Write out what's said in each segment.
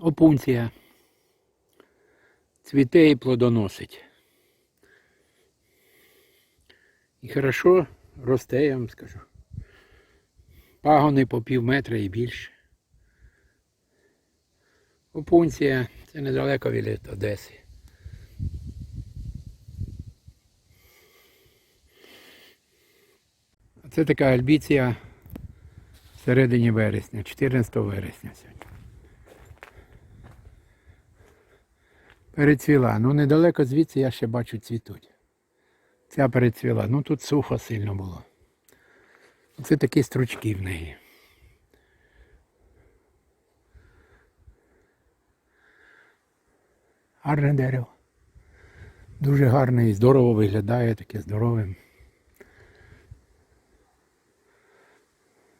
опунція. Цвіте і плодоносить. І хорошо росте, я вам скажу. Пагони по пів метра і більше. Опунція це недалеко від Одеси. Це така альбіція всередині вересня, 14 вересня сьогодні. Перецвіла. Ну недалеко звідси я ще бачу цвітуть. Ця перецвіла. Ну тут сухо сильно було. Це такі стручки в неї. Гарне дерево. Дуже гарне і здорово виглядає, таке здорове.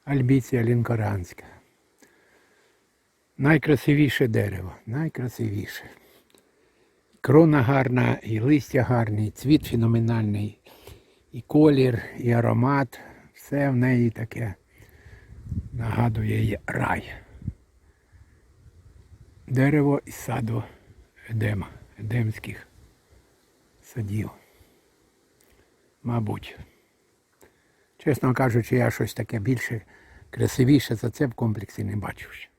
Альбіція лінкоранська. Найкрасивіше дерево, найкрасивіше. Крона гарна, і листя гарні, і цвіт феноменальний, і колір, і аромат. Все в неї таке нагадує рай. Дерево із саду Едема, Едемських садів. Мабуть. Чесно кажучи, я щось таке більше красивіше за це в комплексі не бачив.